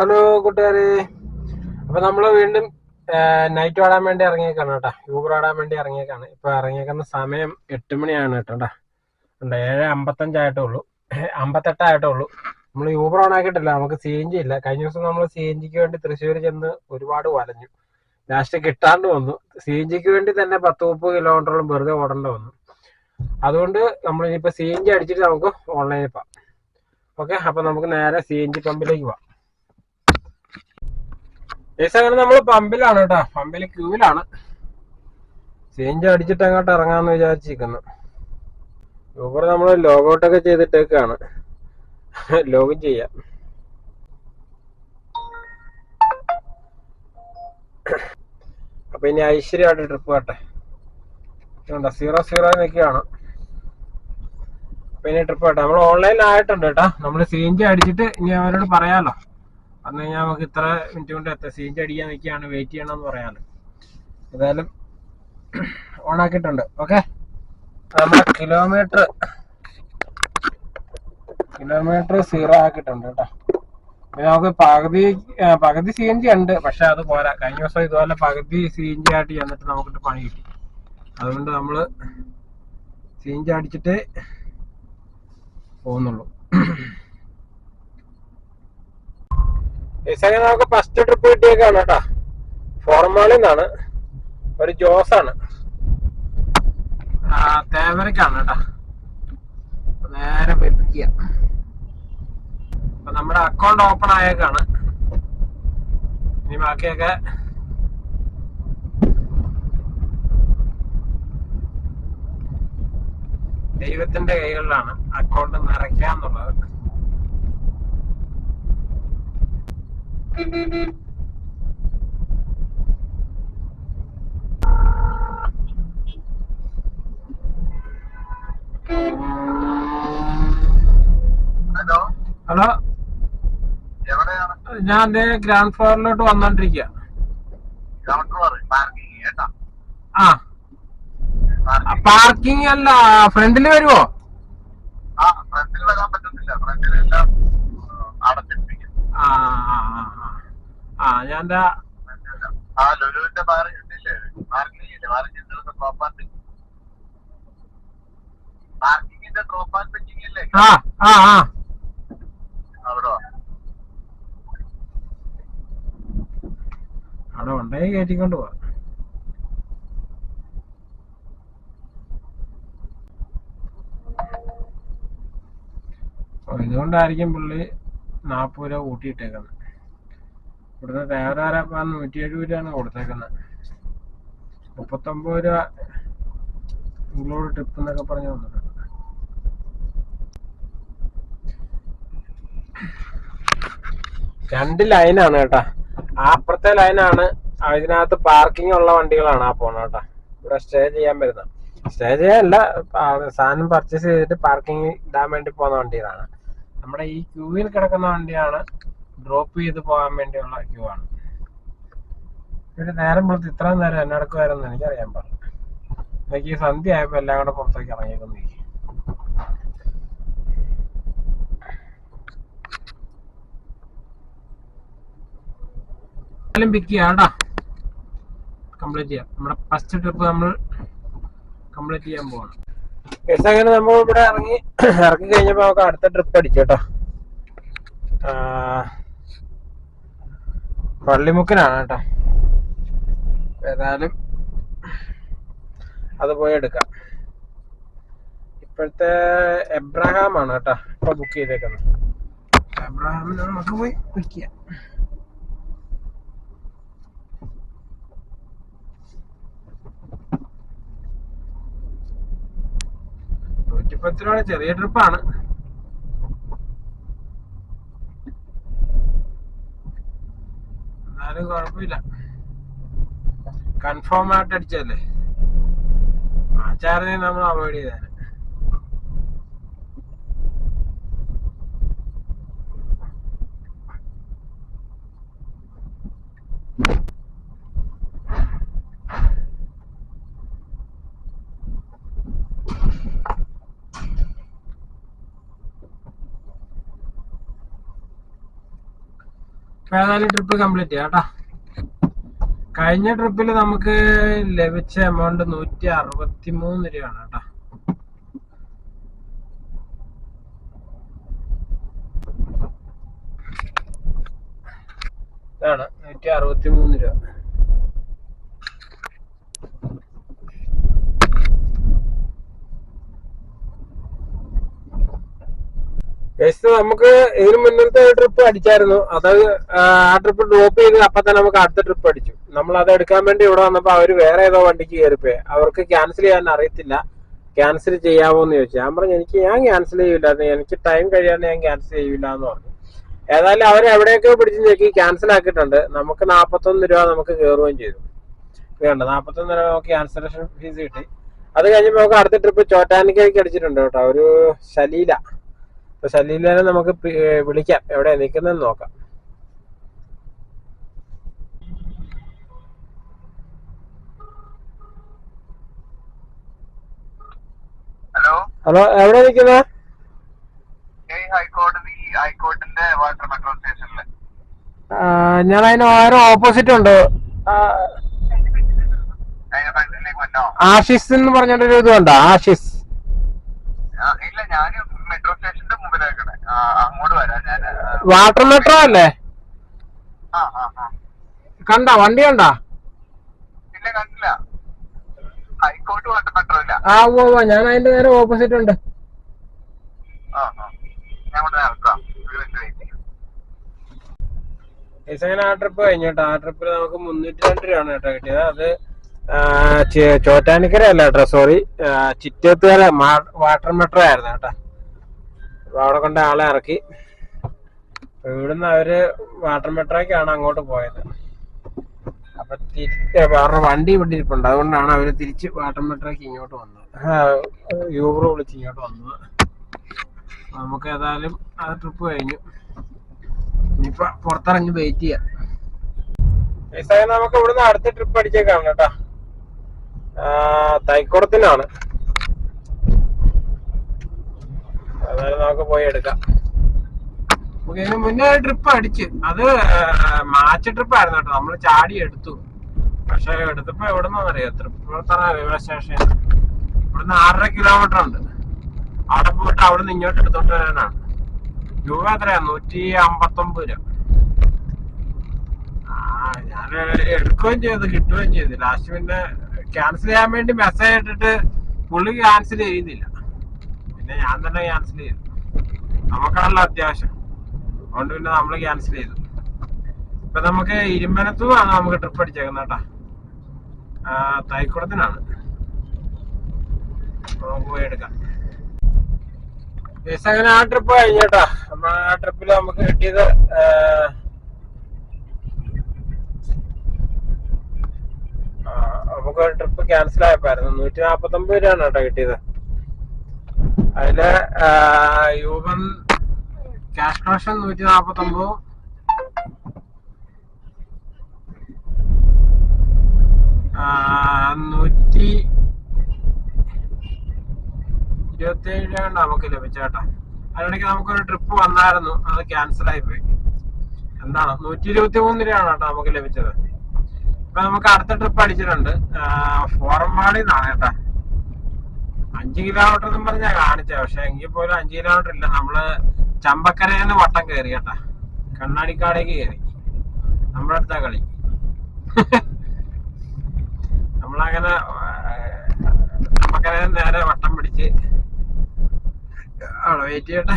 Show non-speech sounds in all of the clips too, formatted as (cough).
Hello കൂട്ടുകാരെ. അപ്പൊ നമ്മൾ വീണ്ടും നൈറ്റ് ഓടാൻ വേണ്ടി ഇറങ്ങിയേക്കാണ് കേട്ടോ. യൂബർ ഓടാൻ വേണ്ടി ഇറങ്ങിയേക്കാണ്. ഇപ്പൊ ഇറങ്ങിയേക്കുന്ന സമയം എട്ട് മണിയാണ് കേട്ടോ ട്ടാ. ഉണ്ട് ഏഴ് അമ്പത്തഞ്ചായിട്ടേ ഉള്ളൂ അമ്പത്തെട്ടായിട്ടേ ഉള്ളൂ നമ്മൾ യൂബർ ഓൺ ആക്കിയിട്ടില്ല. നമുക്ക് സി എൻ ജി ഇല്ല. കഴിഞ്ഞ ദിവസം നമ്മൾ സി എൻ ജിക്ക് വേണ്ടി തൃശ്ശൂർ ചെന്ന് ഒരുപാട് വലഞ്ഞു. ലാസ്റ്റ് കിട്ടാണ്ട് വന്നു. സി എൻ ജിക്ക് വേണ്ടി തന്നെ പത്ത് മുപ്പത് കിലോമീറ്ററോളം വെറുതെ ഓടേണ്ട വന്നു. അതുകൊണ്ട് നമ്മൾ ഇനിയിപ്പോ സി എൻ ജി അടിച്ചിട്ട് നമുക്ക് ഓൺലൈനിൽ പോവാം. ഓക്കെ അപ്പൊ നമുക്ക് നേരെ സി എൻ ജി പമ്പിലേക്ക് പോവാം. അങ്ങനെ നമ്മൾ പമ്പിലാണ് കേട്ടോ. പമ്പിൽ ക്യൂവിലാണ്. ചേഞ്ച് അടിച്ചിട്ട് അങ്ങോട്ട് ഇറങ്ങാന്ന് വിചാരിച്ചിരിക്കുന്നു. ഊബർ നമ്മൾ ലോഗൗട്ടൊക്കെ ചെയ്തിട്ടേക്കാണ്. ലോഗിൻ ചെയ്യാം. അപ്പൊ ഇനി ഐശ്വര്യമായിട്ട് ട്രിപ്പ് കട്ടെ സീറോ സീറോ നിൽക്കുകയാണ്. അപ്പൊ ഇനി ട്രിപ്പ് കട്ടെ നമ്മൾ ഓൺലൈനിൽ ആയിട്ടുണ്ട് കേട്ടോ. നമ്മൾ സീഞ്ചി അടിച്ചിട്ട് ഇനി അവരോട് പറയാലോ. അന്ന് കഴിഞ്ഞാൽ നമുക്ക് ഇത്ര മിനിറ്റ് കൊണ്ട് എൻ ജി അടിക്കാൻ നിൽക്കുകയാണ് വെയിറ്റ് ചെയ്യണമെന്ന് പറയാൻ ഏതായാലും ഓൺ ആക്കിയിട്ടുണ്ട് ഓക്കെ നമ്മുടെ കിലോമീറ്റർ കിലോമീറ്റർ സീറോ ആക്കിയിട്ടുണ്ട് കേട്ടോ. പിന്നെ നമുക്ക് പകുതി പകുതി സി എൻ ജി ഉണ്ട്. പക്ഷെ അത് പോരാ. കഴിഞ്ഞ ദിവസം ഇതുപോലെ പകുതി സി എൻ ജി ആയിട്ട് ചെന്നിട്ട് നമുക്കിട്ട് പണി കിട്ടി. അതുകൊണ്ട് നമ്മൾ സി എൻ ജി അടിച്ചിട്ട് പോകുന്നുള്ളൂ. ഇസങ്ങനെ നമുക്ക് ഫസ്റ്റ് ട്രിപ്പ് കിട്ടിയേക്കാണ് കേട്ടോ ഫോർമാളിൽ നിന്നാണ് ഒരു ജോസ് ആണ്. തേവരക്കാണ് കേട്ടോ നേരെ വെപ്പിക്കുക അപ്പൊ നമ്മുടെ അക്കൗണ്ട് ഓപ്പൺ ആയേക്കാണ്. ഇനി ബാക്കിയൊക്കെ ദൈവത്തിന്റെ കൈകളിലാണ് അക്കൗണ്ട് നിറയ്ക്കുക എന്നുള്ളത്. ഹലോ? ഹലോ? ഞാൻ ദേ ഗ്രൗണ്ട് ഫ്ലോറിലോട്ട് വന്നോണ്ടിരിക്കുക ആ. പാർക്കിംഗ്. പാർക്കിംഗ് അല്ല ഫ്രണ്ടിൽ വരുവോ ആ ഫ്രണ്ടിൽ വരാൻ പറ്റുന്നില്ല ഫ്രണ്ടിലെല്ലാം അടച്ചിട്ടിരിക്കും ആ ആ, ആ, ആ. ആ ഞാൻ ആ ലുലുവിന്റെ പാർക്കിംഗ് ഇല്ലേ പാർക്കിംഗ് ഇല്ലേ പാർക്കിംഗ് ഡ്രോപ്പ് ആൻഡ് പാർക്കിങ്ങിന്റെ ഡ്രോപ്പ് ആൻഡ് പിക്കിംഗ് ഇല്ലേ? ആ ആ ആ. അവിടെ. അവിടെ ഉണ്ടെങ്കിൽ കയറ്റിക്കൊണ്ട് പോവാ. ഇതുകൊണ്ടായിരിക്കും പുള്ളി നാൽപ്പത് രൂപ കൂട്ടിയിട്ടേക്കുന്നത് ഇവിടുന്ന് തേവരാരപ്പാൻ നൂറ്റി എഴുപത് രൂപയാണ് കൊടുത്തേക്കുന്നത്. മുപ്പത്തൊമ്പത് രൂപ ഇൻക്ലൂഡ് ടിപ്പ് എന്നൊക്കെ പറഞ്ഞ് വന്നിട്ടുണ്ട് രണ്ട് ലൈനാണ് കേട്ടാ. അപ്പുറത്തെ ലൈനാണ് ഇതിനകത്ത് പാർക്കിംഗ് ഉള്ള വണ്ടികളാണ് ആ പോണ കേട്ടാ. ഇവിടെ സ്റ്റേ ചെയ്യാൻ വരുന്നത്. സ്റ്റേ ചെയ്യാനല്ല സാധനം പർച്ചേസ് ചെയ്തിട്ട് പാർക്കിംഗ് ഇടാൻ വേണ്ടി പോകുന്ന വണ്ടികളാണ്. നമ്മുടെ ഈ ക്യൂവിൽ കിടക്കുന്ന വണ്ടിയാണ് ഡ്രോപ്പ് ചെയ്ത് പോകാൻ വേണ്ടിയുള്ള ക്യൂ ആണ്. ഇവിടെ നേരം പുറത്ത് ഇത്രയും നേരം എന്നെ നടക്കുമായിരുന്നു എനിക്കറിയാൻ പാടില്ല. എനിക്ക് സന്ധ്യ ആയപ്പോ എല്ലാം കൂടെ പുറത്തേക്ക് ഇറങ്ങിയേക്കുന്നു പിക്ക് ചെയ്യാം കംപ്ലീറ്റ് ചെയ്യാം. നമ്മുടെ ഫസ്റ്റ് ട്രിപ്പ് നമ്മൾ കംപ്ലീറ്റ് ചെയ്യാൻ പോവാണ്. എസ് അങ്ങനെ നമ്മൾ ഇവിടെ ഇറങ്ങി ഇറങ്ങി കഴിഞ്ഞപ്പോ നമുക്ക് അടുത്ത ട്രിപ്പ് അടിച്ചു കേട്ടോ. പള്ളിമുക്കിനാണ് കേട്ടോ. ഏതായാലും അത് പോയി എടുക്കാം. ഇപ്പോഴത്തെ എബ്രഹാം ആണ് കേട്ടോ ഇപ്പൊ ബുക്ക് ചെയ്തേക്കുന്നത്. എബ്രഹാമിന് നമുക്ക് പോയി ബുക്ക് ചെയ്യാം. നൂറ്റിപ്പത്ത് രൂപ ചെറിയ ട്രിപ്പാണ് എന്നാലും കുഴപ്പമില്ല. കൺഫേം ആയിട്ട് അടിച്ചല്ലേ ആ നമ്മൾ അവോയ്ഡ് ചെയ്തേനെ. ഏതായാലും ട്രിപ്പ് കംപ്ലീറ്റ് ചെയ്യാം കേട്ടോ. കഴിഞ്ഞ ട്രിപ്പിൽ നമുക്ക് ലഭിച്ച എമൗണ്ട് നൂറ്റി അറുപത്തി മൂന്ന് രൂപയാണ് കേട്ടോ. ഇതാണ് നൂറ്റി അറുപത്തി മൂന്ന് രൂപ. ഗൈസ് നമുക്ക് ഇതിന് മുന്നത്തെ ട്രിപ്പ് അടിച്ചായിരുന്നു. അത് ആ ട്രിപ്പ് ഡ്രോപ്പ് ചെയ്ത് അപ്പൊ തന്നെ നമുക്ക് അടുത്ത ട്രിപ്പ് അടിച്ചു. നമ്മൾ അത് എടുക്കാൻ വേണ്ടി ഇവിടെ വന്നപ്പോ അവർ വേറെ ഏതോ വണ്ടിക്ക് കയറിപ്പോയി. അവർക്ക് ക്യാൻസൽ ചെയ്യാൻ അറിയത്തില്ല. ക്യാൻസൽ ചെയ്യാവോ എന്ന് ചോദിച്ചു. ഞാൻ പറഞ്ഞു എനിക്ക് ഞാൻ ക്യാൻസൽ ചെയ്യില്ല എനിക്ക് ടൈം കഴിയാതെ ഞാൻ ക്യാൻസൽ ചെയ്യില്ല എന്ന് പറഞ്ഞു. ഏതായാലും അവർ എവിടെയൊക്കെ പിടിച്ച് നോക്കി ക്യാൻസൽ ആക്കിയിട്ടുണ്ട്. നമുക്ക് നാപ്പത്തൊന്ന് രൂപ നമുക്ക് കയറുകയും ചെയ്തു. വേണ്ട നാപ്പത്തൊന്ന് രൂപ നമുക്ക് ക്യാൻസലേഷൻ ഫീസ് കിട്ടി. അത് കഴിഞ്ഞപ്പോൾ നമുക്ക് അടുത്ത ട്രിപ്പ് ചോറ്റാനിക്കൈക്ക് അടിച്ചിട്ടുണ്ട് കേട്ടോ. ഒരു ശലീല. അപ്പൊ ശലീലനെ നമുക്ക് വിളിക്കാം. എവിടെ നിൽക്കുന്നെന്ന് നോക്കാം. ഹലോ? ഹലോ എവിടെ നിൽക്കുന്ന? ഹൈക്കോടതി ഹൈക്കോർട്ടിന്റെ വാട്ടർ മെട്രോ ഞാൻ അതിന് ഓരോ ഓപ്പോസിറ്റ് ഉണ്ട്. ആഷിസ് എന്ന് പറഞ്ഞൊരു ഇതുണ്ടോ. ആഷിസ് ഇല്ല ഞാൻ മെട്രോ സ്റ്റേഷന്റെ മുമ്പിലേക്കണേ അങ്ങോട്ട് വരാം ഞാൻ വാട്ടർ മെട്രോ അല്ലേ? ആ ആ ആ. കണ്ട? വണ്ടി കണ്ടാ? ഇല്ല കണ്ടില്ല. ഹൈക്കോർട്ട് വാട്ടർ മെട്രോ ആ ഓ ഞാൻ അതിന്റെ നേരെ ഓപ്പോസിറ്റ് ഉണ്ട്. ആ ആ. ഞാൻ ഇവിടെ ഇറക്കാം ഒരു മിനിറ്റ് വെയിറ്റ് ചെയ്യും. അങ്ങനെ ആ ട്രിപ്പ് കഴിഞ്ഞു കേട്ടോ. ആ ട്രിപ്പിൽ നമുക്ക് മുന്നൂറ്റി രണ്ട് രൂപയാണ് കേട്ടോ കിട്ടിയത്. അത് ചോറ്റാനിക്കര അല്ല കേട്ടോ സോറി ചിറ്റത്തുകര വാട്ടർ മെട്രോ ആയിരുന്നു കേട്ടോ. അവിടെ കൊണ്ട് ആളെ ഇറക്കി. ഇവിടുന്ന് അവർ വാട്ടർ മെട്രോക്കാണ് അങ്ങോട്ട് പോയത്. അപ്പൊ അവരുടെ വണ്ടി ഇവിടെ ഇരിപ്പുണ്ട്. അതുകൊണ്ടാണ് അവർ തിരിച്ച് വാട്ടർ മെട്രോക്ക് ഇങ്ങോട്ട് വന്നത്. യൂബർ വിളിച്ച് ഇങ്ങോട്ട് വന്നത്. നമുക്ക് ഏതായാലും ആ ട്രിപ്പ് കഴിഞ്ഞു. ഇനിയിപ്പൊ പുറത്തിറങ്ങി വെയിറ്റ് ചെയ്യാം. നമുക്ക് ഇവിടുന്ന് അടുത്ത ട്രിപ്പ് അടിച്ചേക്കാണ് കേട്ടാ. തൈക്കുടത്തിനാണ്. അതായത് നമുക്ക് പോയി എടുക്കാം. മുന്നേ ട്രിപ്പ് അടിച്ച്. അത് മാച്ച് ട്രിപ്പ് ആയിരുന്നു കേട്ടോ. നമ്മൾ ചാടി എടുത്തു. പക്ഷെ എടുത്തപ്പോ എവിടെന്നറിയാം തൃപ്പൂർത്തറ റെയിൽവേ സ്റ്റേഷൻ ഇവിടുന്ന് ആറര കിലോമീറ്റർ ഉണ്ട്. അവിടെ പോയിട്ട് അവിടെ നിന്ന് ഇങ്ങോട്ട് എടുത്തോണ്ട് വരാനാണ്. രൂപ എത്രയാ? നൂറ്റി അമ്പത്തൊമ്പത് രൂപ ഞാൻ എടുക്കുകയും ചെയ്തു കിട്ടുകയും ചെയ്തു. ലാസ്റ്റ് പിന്നെ ക്യാൻസൽ ചെയ്യാൻ വേണ്ടി മെസ്സേജ് ഇട്ടിട്ട് പുള്ളി ക്യാൻസൽ ചെയ്യുന്നില്ല. പിന്നെ ഞാൻ തന്നെ ക്യാൻസൽ ചെയ്തു. നമുക്കാണല്ലോ അത്യാവശ്യം. അതുകൊണ്ട് പിന്നെ നമ്മൾ ക്യാൻസൽ ചെയ്തു. ഇപ്പൊ നമുക്ക് ഇരുമ്പനത്തുമാണ് നമുക്ക് ട്രിപ്പ് അടിച്ചേക്കുന്നത് കേട്ടാ. തൈക്കുളത്തിനാണ് നമുക്ക് പോയി എടുക്കാം. അങ്ങനെ ആ ട്രിപ്പ് കഴിഞ്ഞേട്ടാ നമ്മ ആ ട്രിപ്പിൽ നമുക്ക് കിട്ടിയത് നമുക്ക് ട്രിപ്പ് ക്യാൻസൽ ആയപ്പായിരുന്നു നൂറ്റി നാപ്പത്തൊമ്പത് രൂപയാണ് കേട്ടോ കിട്ടിയത്. അതിൽ യൂബൻ ക്യാഷ് കളക്ഷൻ നൂറ്റി നാപ്പത്തി ഒമ്പത് നൂറ്റി ഇരുപത്തി ഏഴ് നമുക്ക് ലഭിച്ചേട്ടാ അതിനിടയ്ക്ക് നമുക്കൊരു ട്രിപ്പ് വന്നായിരുന്നു. അത് ക്യാൻസൽ ആയി പോയി. എന്താണ്? നൂറ്റി ഇരുപത്തി മൂന്ന് രൂപയാണ് കേട്ടോ നമുക്ക് ലഭിച്ചത്. ഇപ്പൊ നമുക്ക് അടുത്ത ട്രിപ്പ് അടിച്ചിട്ടുണ്ട്. ഫോറം നിന്നാണ് കേട്ടാ. അഞ്ച് കിലോമീറ്റർ എന്നും പറഞ്ഞാ കാണിച്ച. പക്ഷെ എങ്കിൽ പോലും അഞ്ച് കിലോമീറ്റർ ഇല്ല. നമ്മൾ ചമ്പക്കരയിൽ വട്ടം കയറി കേട്ടാ. കണ്ണാടിക്കാടേക്ക് കയറി നമ്മുടെ അടുത്താ കളി. (laughs) നമ്മളങ്ങനെ ചമ്പക്കരയിൽ നേരെ വട്ടം പിടിച്ച് അവിടെ വെയിറ്റ് ചെയ്യട്ടെ.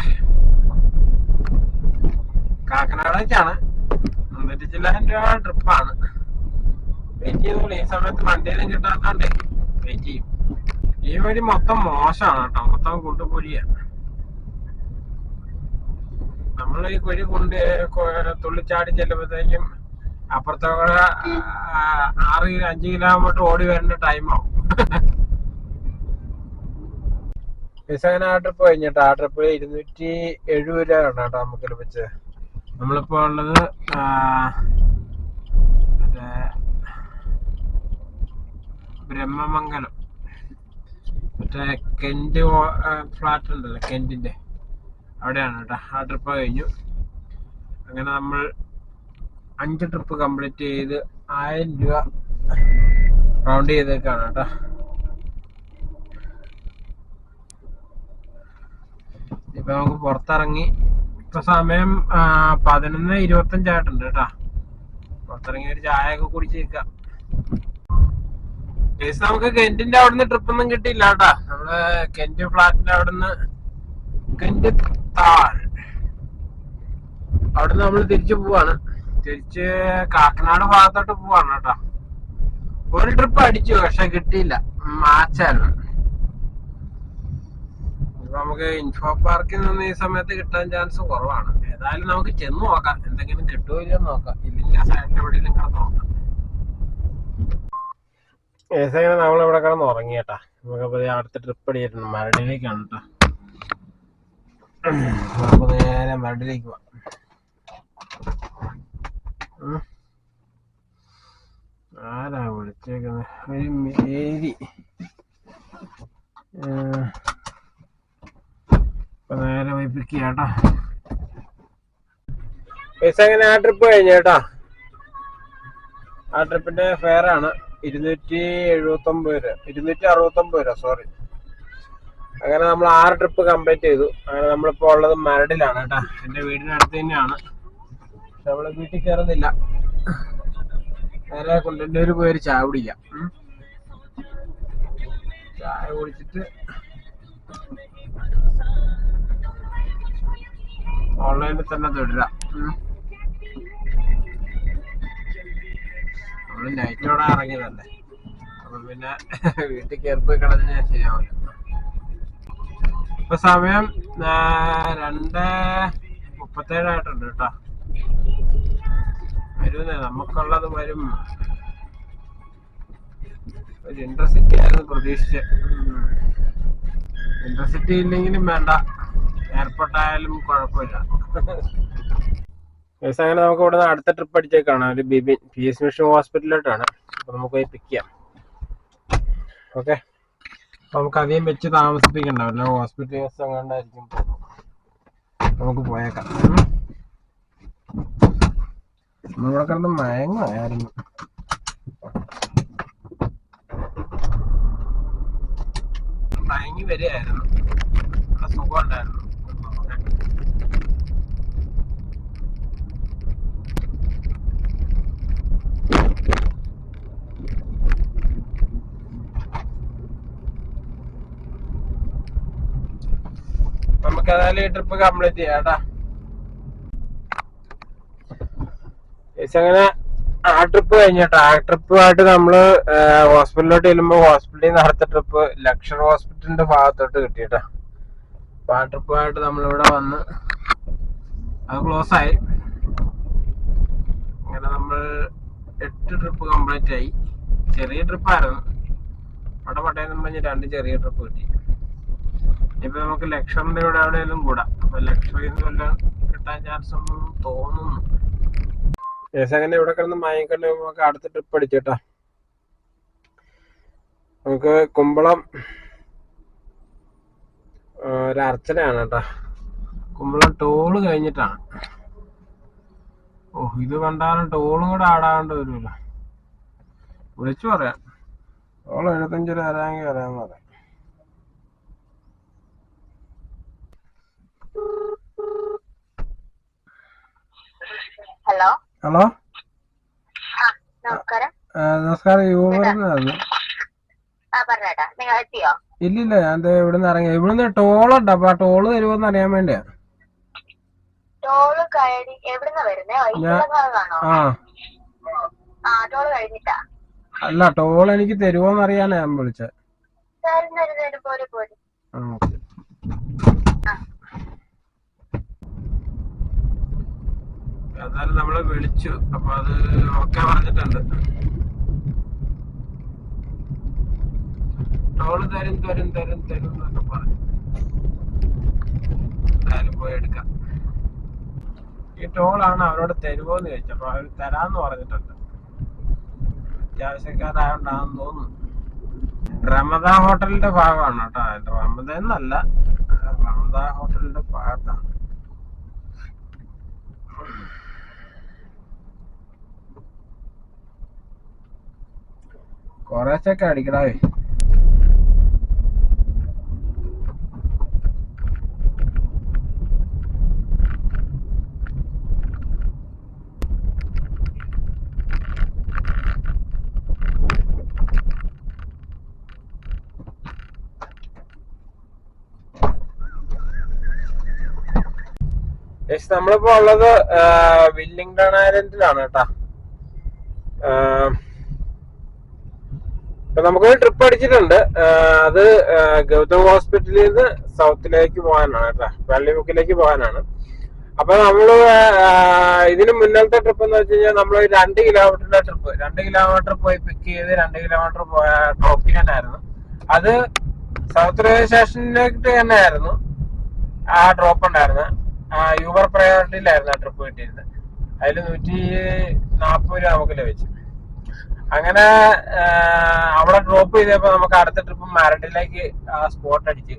കാക്കനാടേക്കാണ് എന്നിട്ട് ചില്ലായിരം രൂപ ട്രിപ്പാണ് വെയിറ്റ് ചെയ്തോളൂ. ഈ സമയത്ത് വണ്ടിയിലും കിട്ടാത്തോണ്ടേ വെയിറ്റ് ചെയ്യും. ഈ വഴി മൊത്തം മോശമാണ് കേട്ടോ മൊത്തം കൊണ്ടുപോരിയാണ് നമ്മൾ ഈ കുഴി കൊണ്ട് തുള്ളിച്ചാടി ചെല്ലുമ്പോഴത്തേക്കും അപ്പുറത്തോടെ ആറ് കിലോ അഞ്ച് കിലോമീറ്റർ ഓടി വരേണ്ട ടൈമാവും അങ്ങനെ ആ ട്രിപ്പ് കഴിഞ്ഞിട്ട് ആ ട്രിപ്പ് ഇരുന്നൂറ്റി എഴുപത് രൂപയാണ് കേട്ടോ നമുക്ക് ലഭിച്ചത്. നമ്മളിപ്പോ ഉള്ളത് ബ്രഹ്മമംഗലം. മറ്റേ കെൻഡ് ഫ്ലാറ്റ് ഉണ്ടല്ലോ കെന്റിന്റെ. അവിടെയാണ് കേട്ടോ. ആ ട്രിപ്പ് കഴിഞ്ഞു. അങ്ങനെ നമ്മൾ അഞ്ച് ട്രിപ്പ് കംപ്ലീറ്റ് ചെയ്ത് ആയിരം രൂപ റൗണ്ട് ചെയ്തേക്കാണ് കേട്ടോ. ഇപ്പൊ നമുക്ക് പുറത്തിറങ്ങി ഇപ്പൊ സമയം പതിനൊന്ന് ഇരുപത്തഞ്ചായിട്ടുണ്ട് കേട്ടാ. പുറത്തിറങ്ങി ഒരു ചായ ഒക്കെ കുടിച്ചേക്കാം നമുക്ക് കെന്റിന്റെ അവിടുന്ന് ട്രിപ്പ് ഒന്നും കിട്ടിയില്ല കേട്ടാ. നമ്മൾ കെന്റ് ഫ്ലാറ്റിന്റെ അവിടുന്ന് കെന്റ് താൾ അവിടുന്ന് നമ്മൾ തിരിച്ചു പോവാണ്. തിരിച്ച് കാക്കനാട് ഭാഗത്തോട്ട് പോവാണ് കേട്ടോ. ഒരു ട്രിപ്പ് അടിച്ചു പക്ഷെ കിട്ടിയില്ല. മാച്ചായിരുന്നു. ഇപ്പൊ നമുക്ക് ഇൻഫോ പാർക്കിൽ നിന്ന് ഈ സമയത്ത് കിട്ടാൻ ചാൻസ് കുറവാണ്. ഏതായാലും നമുക്ക് ചെന്ന് നോക്കാം. എന്തെങ്കിലും കിട്ടുമോ ഇല്ലയോ നോക്കാം. ആ സൈഡിൽ എവിടെയെങ്കിലും കിടന്ന് നോക്കാം. ഏസങ്ങനെ നമ്മൾ ഇവിടെ കിടന്ന് ഉറങ്ങിയേട്ടാ. നമുക്ക് ദേ അടുത്ത ട്രിപ്പ് അടിയിട്ടുണ്ട് മരടിലേക്കാണ് കേട്ടോ നമുക്ക് നേരെ മരടിലേക്ക് പോവാം. ആരാ വിളിച്ചേക്കുന്നത് ഒരു മേരി. നേരെ പോയി പിക്ക് പൈസ അങ്ങനെ ആ ട്രിപ്പ് കഴിഞ്ഞേട്ടാ? ആ ട്രിപ്പിന്റെ ഫെയർ ആണ്. ഇരുന്നൂറ്റി എഴുപത്തി ഒമ്പത് രൂപ ഇരുന്നൂറ്റി അറുപത്തി ഒമ്പത് രൂപ സോറി അങ്ങനെ നമ്മൾ ആറ് ട്രിപ്പ് കംപ്ലീറ്റ് ചെയ്തു. അങ്ങനെ നമ്മളിപ്പോ ഉള്ളത് മരടിലാണ് കേട്ടോ. എന്റെ വീടിനടുത്ത് തന്നെയാണ്. നമ്മൾ വീട്ടിൽ കയറുന്നില്ല. നേരെ കൊണ്ടുവന്നൂര് പോയി ഒരു ചായ കുടിക്കാം. ചായ കുടിച്ചിട്ട് ഓൺലൈനിൽ തന്നെ തുടരാം നമ്മൾ നൈറ്റോടെ ഇറങ്ങിയതല്ലേ. അപ്പൊ പിന്നെ വീട്ടിൽ കയറി പോയി കിടന്ന് ശരിയാവില്ല ഇപ്പൊ സമയം രണ്ട് മുപ്പത്തേഴായിട്ടുണ്ട് കേട്ടോ. വരുന്നേ നമുക്കുള്ളത് വരും. ഒരു ഇന്റർസിറ്റി ആയിരുന്നു പ്രതീക്ഷിച്ച്. ഇന്റർസിറ്റി ഇല്ലെങ്കിലും വേണ്ട. എയർപോർട്ടായാലും കുഴപ്പമില്ല. Guys, അങ്ങനെ നമുക്ക് ഇവിടെ നിന്ന് അടുത്ത ട്രിപ്പ് അടിച്ചേക്കാണ് ഒരു B B P S mission ഹോസ്പിറ്റലിലോട്ടാണ് അപ്പൊ നമുക്ക് പോയി പിക്ക് ചെയ്യാം. ഓക്കെ അപ്പോൾ നമുക്ക് അധികം വെച്ച് താമസിപ്പിക്കണ്ട. വല്ല ഹോസ്പിറ്റൽ കേസ് അങ്ങാണ്ടായിരിക്കും നമുക്ക് പോയേക്കാം. നമ്മളെ കിടന്ന് മയങ്ങായിരുന്നു മയങ്ങി വരികയായിരുന്നു. സുഖമുണ്ടായിരുന്നു ഓക്കേ. ഈ ട്രിപ്പ് കംപ്ലീറ്റ് ചെയ്യാം കേട്ടാ ഏകദേശം അങ്ങനെ ആ ട്രിപ്പ് കഴിഞ്ഞിട്ട്. ആ ട്രിപ്പുമായിട്ട് നമ്മൾ ഹോസ്പിറ്റലിലോട്ട് ചെല്ലുമ്പോ ഹോസ്പിറ്റലിൽ നിന്ന് അടുത്ത ട്രിപ്പ് ലക്ഷർ ഹോസ്പിറ്റലിന്റെ ഭാഗത്തോട്ട് കിട്ടിയിട്ടാ. അപ്പൊ ആ ട്രിപ്പുമായിട്ട് നമ്മളിവിടെ വന്ന് അത് ക്ലോസ് ആയി. അങ്ങനെ നമ്മൾ എട്ട് ട്രിപ്പ് കംപ്ലീറ്റ് ആയി. ചെറിയ ട്രിപ്പായിരുന്നു പട്ടയം പറഞ്ഞ് രണ്ട് ചെറിയ ട്രിപ്പ് കിട്ടി. ഇപ്പൊ നമുക്ക് ലക്ഷറിന്റെ രൂപയുടെ എവിടെയെങ്കിലും കൂടാം. അപ്പൊ ലക്ഷറിൽ നിന്ന് കിട്ടാൻ ചാൻസ് ഒന്നും തോന്നുന്നു. ഏകദേശം അങ്ങനെ ഇവിടെ കിടന്ന് മയക്കണ്ട് നമുക്ക് അടുത്ത ട്രിപ്പ് അടിച്ചേട്ടാ. നമുക്ക് കുമ്പളം ഒരു അർച്ചനയാണ് കേട്ടാ. കുമ്പളം ടോൾ കഴിഞ്ഞിട്ടാണ്. ഓ ഇത് കണ്ടാലും ടോളും കൂടെ ആടാണ്ട് വരുമല്ലോ. വിളിച്ചു പറയാം. ടോൾ എഴുപത്തഞ്ച് രൂപ വരാമെങ്കിൽ വരാമെന്ന് പറയാം. ഹലോ. ഹലോ. നമസ്കാരം. എത്തിയോ? ഇല്ലില്ല ഞാൻ ഇവിടുന്ന് ഇറങ്ങി. ഇവിടുന്ന് ടോളുണ്ട്? അപ്പൊ ആ ടോൾ തരുമോന്ന് അറിയാൻ വേണ്ടിയാ. അല്ല ടോൾ എനിക്ക് തരുമോന്ന് അറിയാനാ ഞാൻ വിളിച്ചത് തരുന്ന തരുന്നതിന് പോലെ പോരും ആ ഓക്കെ എന്നാലും നമ്മളെ വിളിച്ചു. അപ്പൊ അത് ഒക്കെ പറഞ്ഞിട്ടുണ്ട്. ടോൾ തരും തരും തരും തരും എന്നൊക്കെ പറഞ്ഞു. എന്തായാലും പോയി എടുക്കാം. ഈ ടോളാണ് അവരോട് തരുമോന്ന് ചോദിച്ചു അപ്പൊ അവർ തരാന്ന് പറഞ്ഞിട്ടുണ്ട്. അത്യാവശ്യക്കാരായോണ്ടാണെന്ന് തോന്നുന്നു. റമദ ഹോട്ടലിന്റെ ഭാഗമാണ് കേട്ടോ. റമദ എന്നല്ല റമദ ഹോട്ടലിന്റെ ഭാഗത്താണ്. കുറേശ്ശൊക്കെ അടിക്കടാവേ Guys, നമ്മളിപ്പോ ഉള്ളത് വില്ലിംഗ്ടൺ ഐലൻഡിലാണ് കേട്ടാ. ഇപ്പൊ നമുക്കൊരു ട്രിപ്പ് അടിച്ചിട്ടുണ്ട്. അത് ഗൗതം ഹോസ്പിറ്റലിൽ നിന്ന് സൗത്തിലേക്ക് പോകാനാണ് കേട്ടോ. വെള്ളിമുക്കിലേക്ക് പോകാനാണ്. അപ്പൊ നമ്മൾ ഇതിന് മുന്നത്തെ ട്രിപ്പ് എന്ന് വെച്ച് കഴിഞ്ഞാൽ നമ്മൾ രണ്ട് കിലോമീറ്ററിന്റെ ട്രിപ്പ് രണ്ട് കിലോമീറ്റർ പോയി പിക്ക് ചെയ്ത് രണ്ട് കിലോമീറ്റർ പോയ ഡ്രോപ്പ് ചെയ്യാനായിരുന്നു അത് സൗത്ത് റെയിൽവേ സ്റ്റേഷനിലേക്ക് തന്നെയായിരുന്നു. ആ ഡ്രോപ്പ് ഉണ്ടായിരുന്നത് യൂബർ പ്രയോറിറ്റിയിലായിരുന്നു ആ ട്രിപ്പ് കിട്ടിയിരുന്നത് അതിൽ നൂറ്റി നാൽപ്പത് രൂപ നമുക്ക് ലഭിച്ചു. അങ്ങനെ അവിടെ ഡ്രോപ്പ് ചെയ്തപ്പോ നമുക്ക് അടുത്ത ട്രിപ്പ് മാരഡിലേക്ക് ആ സ്പോട്ട് അടിച്ച്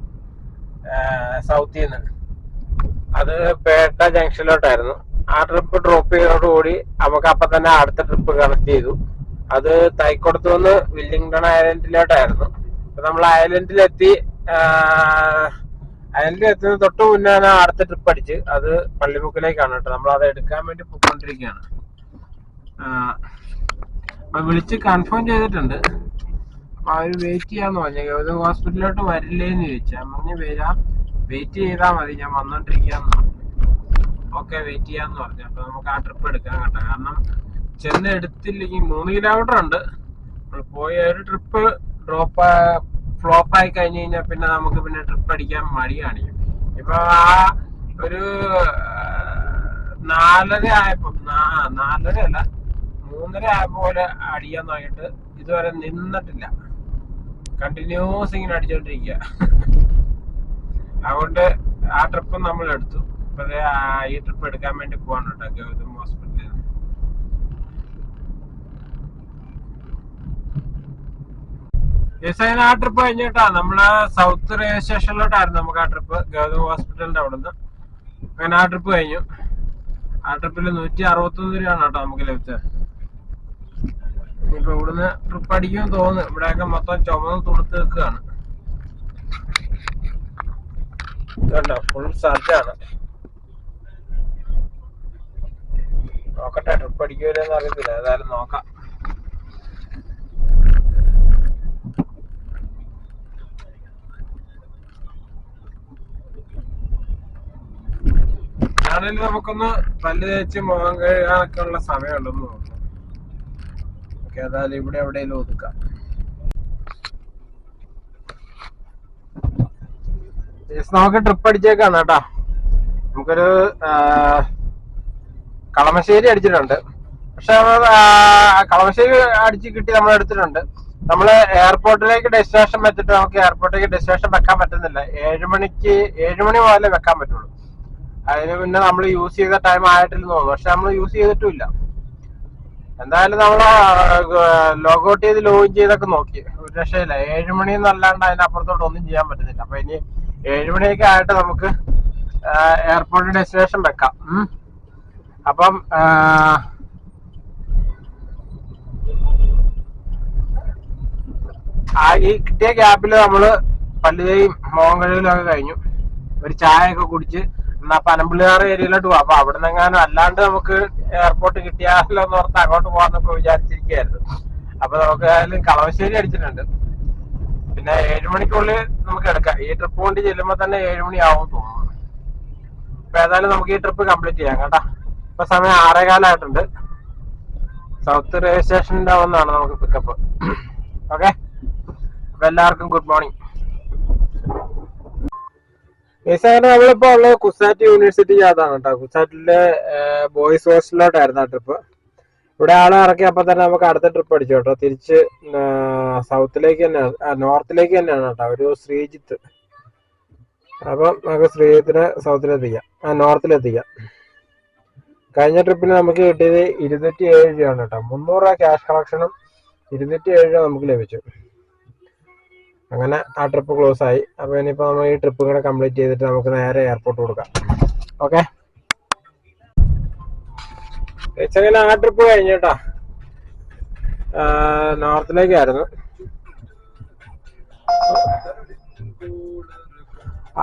സൗത്തിൽ നിന്ന് അത് പേട്ട ജംഗ്ഷനിലോട്ടായിരുന്നു ആ ട്രിപ്പ് ഡ്രോപ്പ് ചെയ്തതോടുകൂടി നമുക്ക് അപ്പൊ തന്നെ അടുത്ത ട്രിപ്പ് കണക്ട് ചെയ്തു. അത് തൈക്കൊടുത്തു നിന്ന് വില്ലിംഗ്ടൺ ഐലൻഡിലോട്ടായിരുന്നു നമ്മൾ ഐലൻഡിലെത്തി ഐലൻഡിൽ എത്തുന്ന തൊട്ട് മുന്നാണ് അടുത്ത ട്രിപ്പ് അടിച്ച്. അത് പള്ളിമുക്കിലേക്കാണ് കേട്ടോ. നമ്മൾ അത് എടുക്കാൻ വേണ്ടി പോയിക്കൊണ്ടിരിക്കുകയാണ്. വിളിച്ച് കൺഫേം ചെയ്തിട്ടുണ്ട്. അപ്പൊ അവർ വെയിറ്റ് ചെയ്യാന്ന് പറഞ്ഞു. ഗൗതം ഹോസ്പിറ്റലിലോട്ട് വരില്ലേന്ന് ചോദിച്ചു. ഞാൻ പറഞ്ഞു വരാം. വെയിറ്റ് ചെയ്താ മതി. ഞാൻ വന്നോണ്ടിരിക്കാന്ന് ഓക്കെ വെയിറ്റ് ചെയ്യാന്ന് പറഞ്ഞു. അപ്പൊ നമുക്ക് ആ ട്രിപ്പ് എടുക്കാൻ കേട്ടോ. കാരണം ചെന്ന് എടുത്തില്ലെങ്കിൽ മൂന്ന് കിലോമീറ്റർ ഉണ്ട്. പോയ ഒരു ട്രിപ്പ് ഡ്രോപ്പ് ഫ്ലോപ്പ് ആയി കഴിഞ്ഞു കഴിഞ്ഞാൽ പിന്നെ നമുക്ക് പിന്നെ ട്രിപ്പ് അടിക്കാൻ മടി കാണിക്കും ഇപ്പൊ ആ ഒരു നാലര ആയപ്പോ നാലര അല്ല മൂന്നര പോലെ അടിയാന്നായിട്ട് ഇതുവരെ നിന്നിട്ടില്ല. കണ്ടിന്യൂസ് ഇങ്ങനെ അടിച്ചോണ്ടിരിക്കുക അതുകൊണ്ട് ആ ട്രിപ്പ് നമ്മൾ എടുത്തു. ഇപ്പൊ ഈ ട്രിപ്പ് എടുക്കാൻ വേണ്ടി കേട്ടോ ഗൗതം ഹോസ്പിറ്റലിൽ ആ ട്രിപ്പ് കഴിഞ്ഞിട്ടാ നമ്മൾ സൗത്ത് റെയിൽവേ സ്റ്റേഷനിലോട്ടായിരുന്നു നമുക്ക് ആ ട്രിപ്പ് ഗൗതം ഹോസ്പിറ്റലിന്റെ അവിടെ നിന്ന് അങ്ങനെ ആ ട്രിപ്പ് കഴിഞ്ഞു. ആ ട്രിപ്പിൽ നൂറ്റി അറുപത്തൊന്ന് രൂപയാണ് കേട്ടോ നമുക്ക് ലഭിച്ചത്. ഇനിയിപ്പോ ഇവിടുന്ന് ട്രിപ്പ് അടിക്കുമെന്ന് തോന്നുന്നു. ഇവിടെയൊക്കെ മൊത്തം ചുമന്ന് തുടുത്ത് നിൽക്കുകയാണ്. കണ്ടോ ഫുൾ സർജാണ് നോക്കട്ടെ ട്രിപ്പ് അടിക്കുമല്ലെന്ന് അറിയത്തില്ല. ഏതായാലും നോക്കാം. ആണെങ്കിൽ നമുക്കൊന്ന് പല്ല് തേച്ച് മുഖം കഴുകാനൊക്കെ ഉള്ള സമയമുണ്ടെന്ന് തോന്നുന്നു. ഓക്കെ അതായത് ഇവിടെ എവിടെയെങ്കിലും ഒതുക്കാം. നമുക്ക് ട്രിപ്പ് അടിച്ചേക്കാണ് കേട്ടോ. നമുക്കൊരു കളമശ്ശേരി അടിച്ചിട്ടുണ്ട്. പക്ഷെ കളമശ്ശേരി അടിച്ച് കിട്ടി നമ്മൾ എടുത്തിട്ടുണ്ട്. നമ്മൾ എയർപോർട്ടിലേക്ക് ഡെസ്റ്റിനേഷൻ വെച്ചിട്ട് നമുക്ക് എയർപോർട്ടിലേക്ക് ഡെസ്റ്റിനേഷൻ വെക്കാൻ പറ്റുന്നില്ല. ഏഴ് മണിക്ക് ഏഴ് മണി മുതലേ വെക്കാൻ പറ്റുള്ളൂ. അതിന് പിന്നെ നമ്മൾ യൂസ് ചെയ്ത ടൈം ആയിട്ടില്ലെന്ന് തോന്നുന്നു. പക്ഷെ നമ്മൾ യൂസ് ചെയ്തിട്ടുമില്ല എന്തായാലും നമ്മൾ ലോഗൗട്ട് ചെയ്ത് ലോഗിൻ ചെയ്തൊക്കെ നോക്കി. ഒരു രക്ഷയില്ല. ഏഴ് മണി എന്നല്ലാണ്ട് അതിനപ്പുറത്തോട്ട് ഒന്നും ചെയ്യാൻ പറ്റുന്നില്ല. അപ്പൊ ഇനി ഏഴ് മണിയൊക്കെ ആയിട്ട് നമുക്ക് എയർപോർട്ട് ഡെസ്റ്റിനേഷൻ വെക്കാം. അപ്പം ഈ കിട്ടിയ ഗ്യാപ്പിൽ നമ്മൾ പള്ളിയും മോഹൻ ഒക്കെ കഴിഞ്ഞു. ഒരു ചായ ഒക്കെ കുടിച്ച് എന്നാ പനമ്പിള്ളിയാറ് ഏരിയയിലോട്ട് പോവാം. അപ്പൊ അവിടെ നിന്നെങ്ങാനും അല്ലാണ്ട് നമുക്ക് എയർപോർട്ട് കിട്ടിയാലോ എന്ന് ഓർത്ത് അങ്ങോട്ട് പോകാന്നൊക്കെ വിചാരിച്ചിരിക്കുകയായിരുന്നു. അപ്പൊ നമുക്ക് ഏതായാലും കളവശ്ശേരി അടിച്ചിട്ടുണ്ട്. പിന്നെ ഏഴു മണിക്കുള്ളിൽ നമുക്ക് എടുക്കാം. ഈ ട്രിപ്പ് കൊണ്ട് ചെല്ലുമ്പോ തന്നെ ഏഴു മണി ആവും തോന്നുന്നു. അപ്പൊ ഏതായാലും നമുക്ക് ഈ ട്രിപ്പ് കംപ്ലീറ്റ് ചെയ്യാം കേട്ടാ. ഇപ്പൊ സമയം ആറേകാലായിട്ടുണ്ട് സൗത്ത് റെയിൽവേ സ്റ്റേഷനിന്റെ ഒന്നാണ് നമുക്ക് പിക്കപ്പ് ഓക്കെ (clears throat) അപ്പൊ എല്ലാവർക്കും ഗുഡ് മോർണിംഗ് ഏസാണ് നമ്മളിപ്പോ ഉള്ളത് കുസാറ്റ് യൂണിവേഴ്സിറ്റി അതാണ് കേട്ടോ കുസാറ്റിലെ ബോയ്സ് ഹോസ്റ്റലിലോട്ടായിരുന്നു ആ ട്രിപ്പ് ഇവിടെ ആളെ ഇറക്കി അപ്പൊ തന്നെ നമുക്ക് അടുത്ത ട്രിപ്പ് അടിച്ചു കേട്ടോ തിരിച്ച് സൗത്തിലേക്ക് തന്നെയാണ് നോർത്തിലേക്ക് തന്നെയാണ് കേട്ടോ ഒരു ശ്രീജിത്ത്. അപ്പം നമുക്ക് ശ്രീജിത്തിനെ സൗത്തിലെത്തിക്കാം ആ നോർത്തിലെത്തിക്കാം കഴിഞ്ഞ ട്രിപ്പിന് നമുക്ക് കിട്ടിയത് ഇരുന്നൂറ്റി ഏഴ് രൂപയാണ് കേട്ടോ മുന്നൂറ് രൂപ ക്യാഷ് കളക്ഷനും ഇരുന്നൂറ്റി ഏഴ് രൂപ നമുക്ക് ലഭിച്ചു. അങ്ങനെ ആ ട്രിപ്പ് ക്ലോസ് ആയി. അപ്പൊ ഇനിയിപ്പോ നമ്മൾ ഈ ട്രിപ്പ് കൂടെ കംപ്ലീറ്റ് ചെയ്തിട്ട് നമുക്ക് നേരെ എയർപോർട്ട് കൊടുക്കാം. ഓക്കെ അങ്ങനെ ആ ട്രിപ്പ് കഴിഞ്ഞിട്ടാ നോർത്തിലേക്കായിരുന്നു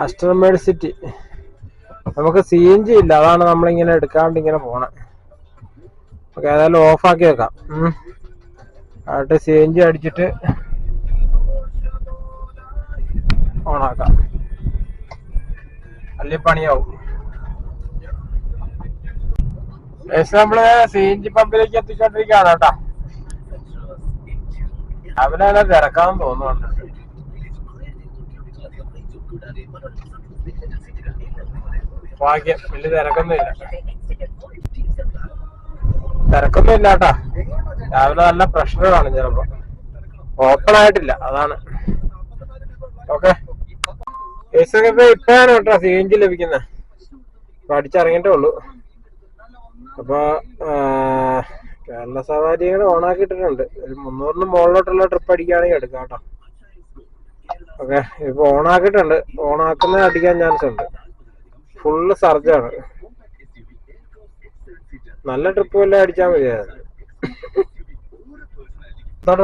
അസ്റ്റർമേഡ് സിറ്റി നമുക്ക് സി എൻ ജി ഇല്ല. അതാണ് നമ്മളിങ്ങനെ എടുക്കാണ്ട് ഇങ്ങനെ പോണേ. ഓക്കെ ഏതായാലും ഓഫാക്കി വെക്കാം. ആട്ട് സി എൻ ജി അടിച്ചിട്ട് ഓണാക്കാം. അല്ലെ പണിയാവും നമ്മൾ സി എൻ ജി പമ്പിലേക്ക് എത്തിക്കൊണ്ടിരിക്കുകയാണ് കേട്ടാ. രാവിലെ അങ്ങനെ തിരക്കാന്ന് തോന്നുന്നുണ്ട്. ഭാഗ്യം വലിയ തിരക്കൊന്നുമില്ല. തിരക്കൊന്നും ഇല്ല കേട്ടാ. രാവിലെ നല്ല പ്രഷറാണ് ചിലപ്പോ. ഓപ്പൺ ആയിട്ടില്ല അതാണ്. ഓക്കെ കേസൊക്കെ ഇപ്പൊ ഇപ്പഴാണ് കേട്ടോ സി എൻ ജി ലഭിക്കുന്ന പഠിച്ചിറങ്ങിട്ടേ ഉള്ളൂ. അപ്പൊ കേരള സവാരികൾ ഓണാക്കിയിട്ടുണ്ട് ഒരു മുന്നൂറിന് മുകളിലോട്ടുള്ള ട്രിപ്പ് അടിക്കുകയാണെങ്കിൽ എടുക്കാം കേട്ടോ. ഓക്കെ ഇപ്പൊ ഓണാക്കിയിട്ടുണ്ട്. ഓണാക്കുന്ന അടിക്കാൻ ചാൻസ് ഉണ്ട്. ഫുള്ള് സർജാണ്. നല്ല ട്രിപ്പ് വല്ലതും അടിച്ചാൽ മതിയായിരുന്നു.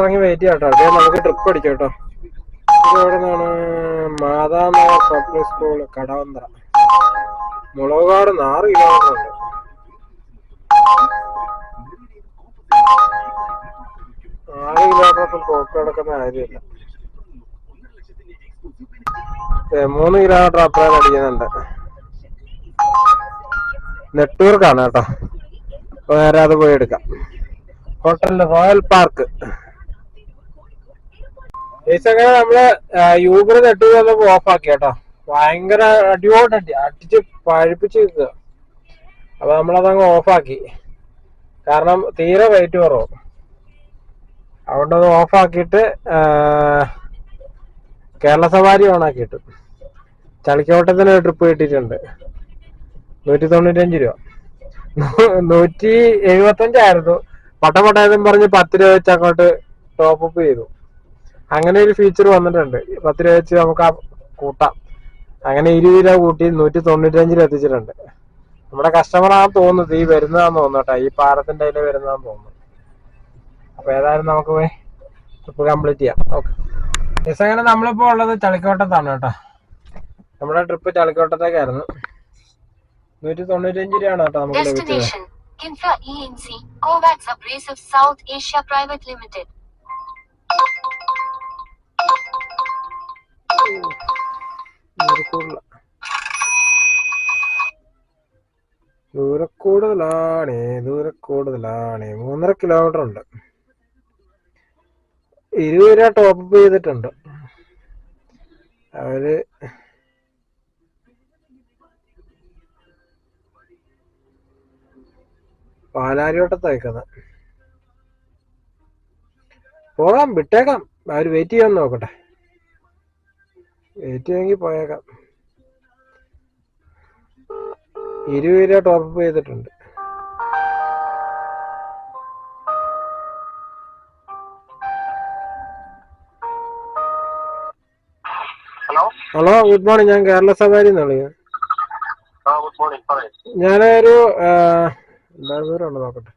ഇറങ്ങി വെയിറ്റ് ചെയ്യാം കേട്ടോ. നമുക്ക് ട്രിപ്പ് അടിക്കാം കേട്ടോ മാതാ പബ്ലിക് സ്കൂൾ കടവന്ത്ര. മുളകാട് ആറ് കിലോമീറ്റർ ഉണ്ട്. ആറ് കിലോമീറ്റർ പോക്ക് കിടക്കുന്ന കാര്യമില്ല. മൂന്ന് കിലോമീറ്റർ അപ്പുറം അടിക്കുന്നുണ്ട്. നെറ്റ്വർക്കാണ് കേട്ടോ. വേറെ അത് പോയി എടുക്കാം. ഹോട്ടലിന്റെ റോയൽ പാർക്ക് അങ്ങനെ നമ്മൾ യൂബർ വന്നപ്പോ ഓഫ് ആക്കി കേട്ടോ. ഭയങ്കര അടിപൊളി അടി അടിച്ച് പഴിപ്പിച്ച് നിൽക്കുക അപ്പൊ നമ്മളതങ്ങ് ഓഫാക്കി കാരണം തീരെ വെയിറ്റ് കുറവ്. അതുകൊണ്ട് അത് ഓഫാക്കിയിട്ട് കേരള സവാരി ഓണാക്കിയിട്ട് ചളിക്കോട്ടത്തിന് ട്രിപ്പ് കിട്ടിയിട്ടുണ്ട്. നൂറ്റി തൊണ്ണൂറ്റഞ്ച് രൂപ. നൂറ്റി എഴുപത്തഞ്ചായിരുന്നു പട്ടം പട്ടായതും പറഞ്ഞ് പത്ത് രൂപ വെച്ച് അങ്ങോട്ട് ടോപ്പ് ചെയ്തു. അങ്ങനെ ഒരു ഫീച്ചർ വന്നിട്ടുണ്ട്. പത്ത് രൂപ വെച്ച് നമുക്ക് ആ കൂട്ടാം. അങ്ങനെ ഇരുപത് രൂപ കൂട്ടി നൂറ്റി തൊണ്ണൂറ്റഞ്ചിൽ എത്തിച്ചിട്ടുണ്ട്. നമ്മുടെ കസ്റ്റമർ ആ തോന്നുന്നത് ഈ വരുന്നതാന്ന് തോന്നുന്നു ഈ പാറത്തിന്റെ അതിൽ വരുന്നതാന്ന് തോന്നുന്നു. അപ്പൊ ഏതായാലും നമുക്ക് പോയി ട്രിപ്പ് കംപ്ലീറ്റ് ചെയ്യാം. ഓക്കെ യെസ് അങ്ങനെ നമ്മളിപ്പോ ഉള്ളത് ചളിക്കോട്ടത്താണ് കേട്ടോ. നമ്മുടെ ട്രിപ്പ് ചളിക്കോട്ടത്തേക്കായിരുന്നു. നൂറ്റി തൊണ്ണൂറ്റഞ്ച് രൂപയാണ് കേട്ടോ നമുക്ക് ലഭിച്ചത് Kinfra ENC Kovacs Abrasive South. ദൂരക്കൂടുതല ദൂരക്കൂടുതലാണ് ദൂരക്കൂടുതലാണ്. മൂന്നര കിലോമീറ്റർ ഉണ്ട്. ഇരുപത് രൂപ ടോപ്പ് ചെയ്തിട്ടുണ്ട്. അവർ പാലാരിവട്ടത്ത് അയക്കുന്നത് പോകാം വിട്ടേക്കാം. അവർ വെയിറ്റ് ചെയ്യാൻ നോക്കട്ടെ. വെയിറ്റ് ചെയ്യാമെങ്കിൽ പോയേക്കാം. ഇരുപത് രൂപ ടോപ്പ് ചെയ്തിട്ടുണ്ട്. ഹലോ ഗുഡ് മോർണിംഗ് ഞാൻ കേരള സവാരി നിന്നാണ് ഞാനൊരു ആ, എന്താ ദൂരം ഉണ്ട് നോക്കട്ടെ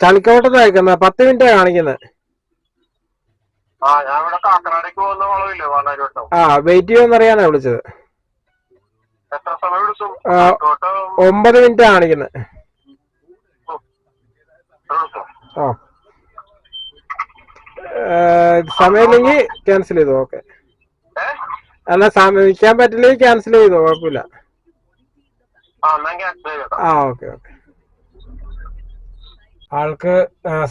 ചളിക്കോട്ടത്ത് അയക്കുന്ന പത്ത് മിനിറ്റ് കാണിക്കുന്നത് ആ വെയിറ്റ് ചെയ്യുമെന്ന് അറിയാനാ വിളിച്ചത് ഒമ്പത് മിനിറ്റ് കാണിക്കുന്നത് ആ. സമയമില്ലെങ്കിൽ ക്യാൻസൽ ചെയ്തു? ഓക്കെ. അല്ല സമയം നിൽക്കാൻ പറ്റില്ലെങ്കിൽ ക്യാൻസൽ ചെയ്തു? കുഴപ്പമില്ല. ആ ഓക്കെ ഓക്കെ. ആൾക്ക്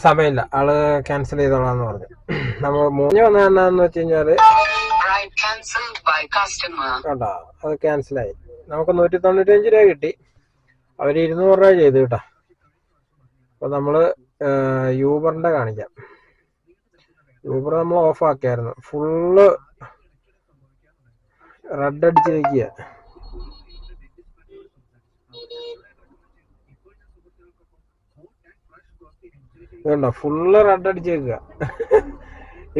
സമയമില്ല. ആൾ ക്യാൻസൽ ചെയ്തോളാന്ന് പറഞ്ഞു. നമ്മൾ മൂന്ന് വന്ന എന്നാന്ന് വെച്ച് കഴിഞ്ഞാൽ കേട്ടോ അത് ക്യാൻസലായി നമുക്ക് നൂറ്റി തൊണ്ണൂറ്റഞ്ച് രൂപ കിട്ടി. അവർ ഇരുന്നൂറ് രൂപ ചെയ്തു കേട്ടോ. അപ്പൊ നമ്മൾ യൂബറിന്റെ കാണിക്കാം. യൂബർ നമ്മൾ ഓഫ് ആക്കിയായിരുന്നു. ഫുള്ള് റെഡ് അടിച്ചിരിക്കുക വേണ്ട ഫുള്ള് റെഡ് അടിച്ചേക്കുക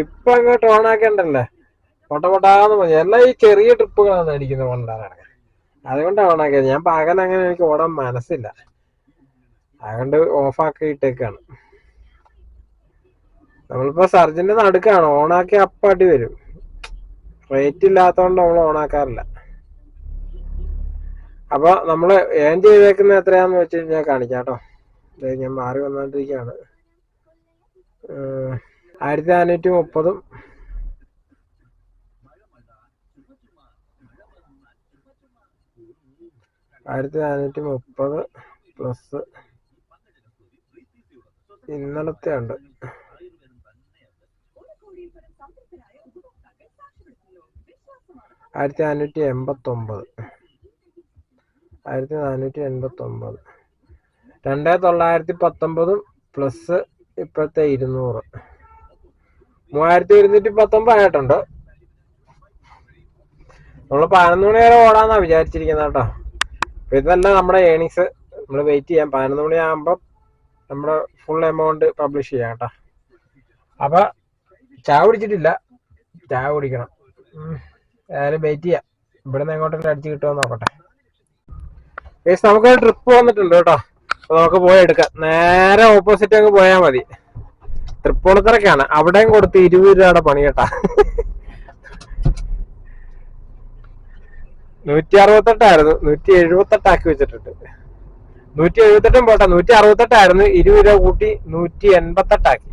ഇപ്പൊ അങ്ങോട്ട് ഓൺ ആക്കണ്ടല്ലേ? പൊട്ട പൊട്ടാന്ന് പറഞ്ഞു. എല്ലാം ഈ ചെറിയ ട്രിപ്പുകളാണ് അടിക്കുന്നത് കൊണ്ടാണ്. അതുകൊണ്ടാണ് ഓൺ ആക്കിയത്. ഞാൻ പകൽ അങ്ങനെ എനിക്ക് ഓടാൻ മനസ്സില്ല. അതുകൊണ്ട് ഓഫ് ആക്കി ഇട്ടേക്കാണ്. നമ്മളിപ്പോ സർജന്റെ നടുക്കാണ് ഓണാക്കി അപ്പാട്ടി വരും. റേറ്റ് ഇല്ലാത്തതുകൊണ്ട് നമ്മൾ ഓണാക്കാറില്ല അപ്പൊ നമ്മൾ ഏൺ ചെയ്തേക്കുന്ന എത്രയാന്ന് വെച്ച് കഴിഞ്ഞാൽ കാണിക്കാം കേട്ടോ. ഞാൻ മാറി വന്നോണ്ടിരിക്കുകയാണ് ആയിരത്തി നാനൂറ്റി മുപ്പതും ആയിരത്തി നാനൂറ്റി മുപ്പത് പ്ലസ് ഇന്നലത്തെ ഉണ്ട് ആയിരത്തി നാനൂറ്റി എൺപത്തി ഒമ്പത് ആയിരത്തി നാനൂറ്റി എൺപത്തി ഒമ്പത് രണ്ടേ തൊള്ളായിരത്തി പത്തൊമ്പതും പ്ലസ് ഇപ്പോഴത്തെ ഇരുന്നൂറ്. മൂവായിരത്തി ഇരുന്നൂറ്റി പത്തൊമ്പത് ആയിട്ടുണ്ട് നമ്മൾ പതിനൊന്ന് മണി വരെ ഓടാന്നാ വിചാരിച്ചിരിക്കുന്നത് കേട്ടോ. അപ്പൊ ഇതല്ല നമ്മുടെ ഏണിങ്സ് നമ്മൾ വെയിറ്റ് ചെയ്യാം. പതിനൊന്ന് മണി ആകുമ്പോൾ നമ്മുടെ ഫുൾ എമൗണ്ട് പബ്ലിഷ് ചെയ്യാം കേട്ടോ. അപ്പൊ ചായ കുടിച്ചിട്ടില്ല. ചായ കുടിക്കണം. ഏതായാലും വെയിറ്റ് ചെയ്യാം. ഇവിടെ നിന്ന് എങ്ങോട്ടെങ്കിലും അടിച്ച് കിട്ടുമോ നോക്കട്ടെ. നമുക്ക് ട്രിപ്പ് വന്നിട്ടുണ്ട് കേട്ടോ. അപ്പൊ നമുക്ക് പോയി എടുക്കാം. നേരെ ഓപ്പോസിറ്റ് അങ്ങ് പോയാൽ മതി. തൃപ്പൂണിത്തറക്കാണ്. അവിടെയും കൊടുത്ത് ഇരുപത് രൂപയുടെ പണി കേട്ടാ. നൂറ്റി അറുപത്തെട്ടായിരുന്നു നൂറ്റി എഴുപത്തെട്ടാക്കി വെച്ചിട്ടുണ്ട്. നൂറ്റി എഴുപത്തെട്ടും പോട്ടെ. നൂറ്റി അറുപത്തെട്ടായിരുന്നു ഇരുപത് രൂപ കൂട്ടി നൂറ്റി എൺപത്തെട്ടാക്കി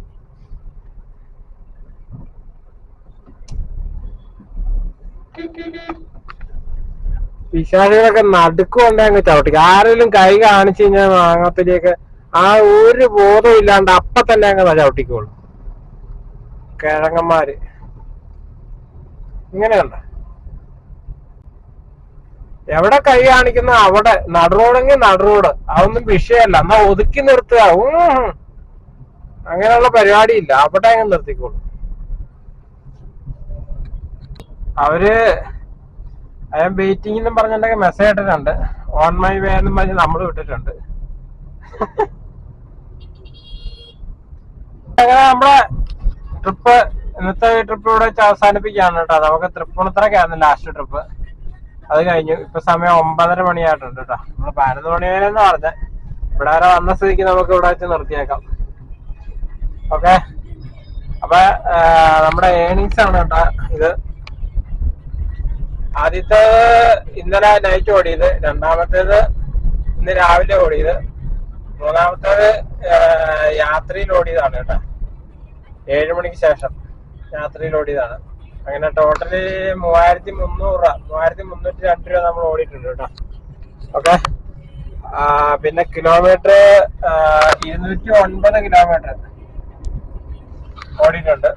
പിശാചികളൊക്കെ നടുക്കുകൊണ്ടേ അങ്ങ് ചവിട്ടിക്കും ആരെങ്കിലും കൈ കാണിച്ചു കഴിഞ്ഞാൽ മാങ്ങാപ്പലിയൊക്കെ ആ ഒരു ബോധം ഇല്ലാണ്ട് അപ്പൊ തന്നെ അങ്ങ് ചവിട്ടിക്കോളും. കിഴങ്ങന്മാര്. ഇങ്ങനെയുണ്ട് എവിടെ കൈ കാണിക്കുന്ന അവിടെ. നടുറോടെങ്കിൽ നടുറോഡ് അതൊന്നും വിഷയമല്ല. എന്നാ ഒതുക്കി നിർത്തുക. അങ്ങനെയുള്ള പരിപാടിയില്ല. അവിടെ അങ്ങ് നിർത്തിക്കോളും. അവർ എം വെയിറ്റിംഗ് എന്നും പറഞ്ഞിട്ടുണ്ടെങ്കിൽ മെസ്സേജ് ഇട്ടിട്ടുണ്ട്. ഓൺ മൈ വേ എന്നും പറഞ്ഞ് നമ്മൾ വിട്ടിട്ടുണ്ട്. അങ്ങനെ നമ്മളെ ട്രിപ്പ് ഇന്നത്തെ ട്രിപ്പ് ഇവിടെ വെച്ച് അവസാനിപ്പിക്കുകയാണ് കേട്ടോ. നമുക്ക് തൃപ്പൂണിത്തറക്കായിരുന്നു ലാസ്റ്റ് ട്രിപ്പ് അത് കഴിഞ്ഞു. ഇപ്പൊ സമയം ഒമ്പതര മണിയായിട്ടുണ്ട് കേട്ടോ. നമ്മൾ പതിനൊന്ന് മണി വരെ എന്ന് പറഞ്ഞ. ഇവിടെ വരെ വന്ന സ്ഥിതിക്ക് നമുക്ക് ഇവിടെ വെച്ച് നിർത്തിയേക്കാം. ഓക്കെ അപ്പൊ നമ്മുടെ ഏണിങ്സ് ആണ് കേട്ടോ ഇത്. ആദ്യത്തെ ഇന്നലെ നൈറ്റ് ഓടിയത് രണ്ടാമത്തേത് ഇന്ന് രാവിലെ ഓടിയത്. മൂന്നാമത്തേത് യാത്രയിൽ ഓടിയതാണ് കേട്ടോ. ഏഴ് മണിക്ക് ശേഷം യാത്രയിൽ ഓടിയതാണ്. അങ്ങനെ ടോട്ടൽ മൂവായിരത്തി മുന്നൂറ് രൂപ മൂവായിരത്തി മുന്നൂറ്റി രണ്ട് രൂപ നമ്മൾ ഓടിയിട്ടുണ്ട് കേട്ടോ. ഓക്കെ പിന്നെ കിലോമീറ്റർ ഇരുന്നൂറ്റി ഒൻപത് കിലോമീറ്റർ ഓടിയിട്ടുണ്ട്.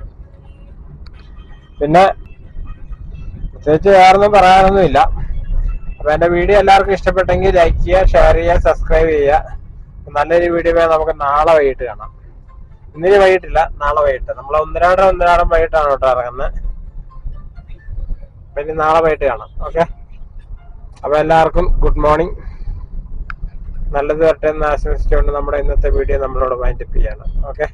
പിന്നെ പ്രത്യേകിച്ച് വേറൊന്നും പറയാനൊന്നുമില്ല. അപ്പൊ എന്റെ വീഡിയോ എല്ലാവർക്കും ഇഷ്ടപ്പെട്ടെങ്കിൽ ലൈക്ക് ചെയ്യുക ഷെയർ ചെയ്യുക സബ്സ്ക്രൈബ് ചെയ്യുക. നല്ലൊരു വീഡിയോ നമുക്ക് നാളെ വൈകിട്ട് കാണാം. ഇന്നിന് വൈകിട്ടില്ല നാളെ വൈകിട്ട്. നമ്മൾ ഒന്നരാടം ഒന്നരാടം വൈകിട്ടാണ് കേട്ടോ ഇറങ്ങുന്നത്. പിന്നെ നാളെ വൈകിട്ട് കാണാം. ഓക്കെ അപ്പൊ എല്ലാവർക്കും ഗുഡ് മോർണിംഗ് നല്ലത് വരട്ടെ എന്ന് ആശംസിച്ചുകൊണ്ട് നമ്മുടെ ഇന്നത്തെ വീഡിയോ നമ്മളോട് വൈൻഡപ്പ് ചെയ്യണം ഓക്കെ